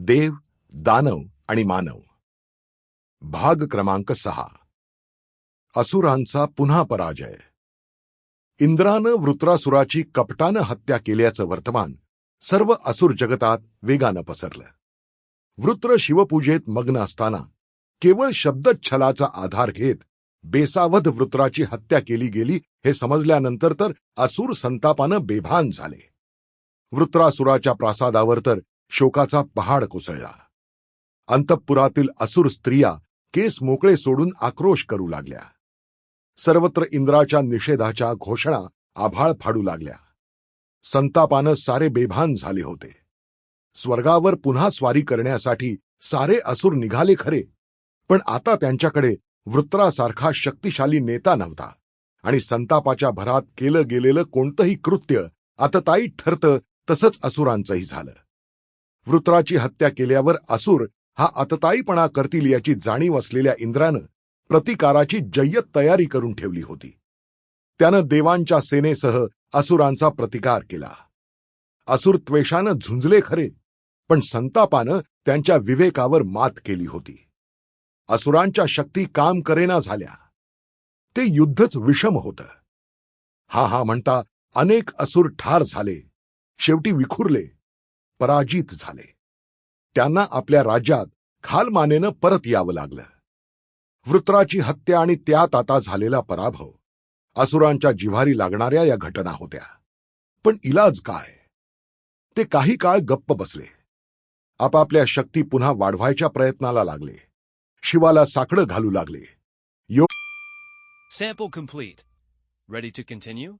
देव दानव आणि मानव. भाग क्रमांक सहा. असुरांचा पुन्हा पराजय. इंद्रानं वृत्रासुराची कपटानं हत्या केल्याचं वर्तमान सर्व असुर जगतात वेगानं पसरलं. वृत्र शिवपूजेत मग्न असताना केवळ शब्दच्छलाचा आधार घेत बेसावध वृत्राची हत्या केली गेली हे समजल्यानंतर तर असुर संतापानं बेभान झाले. वृत्रासुराच्या प्रासादावर तर शोकाचा पहाड कोसळला. अंतःपुरातील असुर स्त्रिया केस मोकळे सोडून आक्रोश करू लागल्या. सर्वत्र इंद्राच्या निषेधाच्या घोषणा आभाळ फाडू लागल्या. संतापानं सारे बेभान झाले होते. स्वर्गावर पुन्हा स्वारी करण्यासाठी सारे असुर निघाले खरे. पण आता त्यांच्याकडे वृत्रासारखा शक्तिशाली नेता नव्हता आणि संतापाच्या भरात केलं गेलेलं कोणतंही कृत्य आतताई ठरतं तसंच असुरांचंही झालं. वृत्राची हत्या केल्यावर असुर हा आतताईपणा करतील याची जाणीव असलेल्या इंद्रानं प्रतिकाराची जय्यत तयारी करून ठेवली होती. त्यानं देवांच्या सेनेसह असुरांचा प्रतिकार केला. असुर त्वेषानं झुंजले खरे पण संतापानं त्यांच्या विवेकावर मात केली होती. असुरांच्या शक्ती काम करेना झाल्या. ते युद्धच विषम होतं. हा हा म्हणता अनेक असुर ठार झाले शेवटी विखुरले. पराजित झाले. त्यांना आपल्या राज्यात खालमानेनं परत यावं लागलं. वृत्राची हत्या आणि त्यात आता झालेला पराभव असुरांच्या जिव्हारी लागणाऱ्या या घटना होत्या. पण इलाज काय? ते काही काळ गप्प बसले. आपापल्या शक्ती पुन्हा वाढवायच्या प्रयत्नाला लागले. शिवाला साकडं घालू लागले. Sample complete. Ready to continue?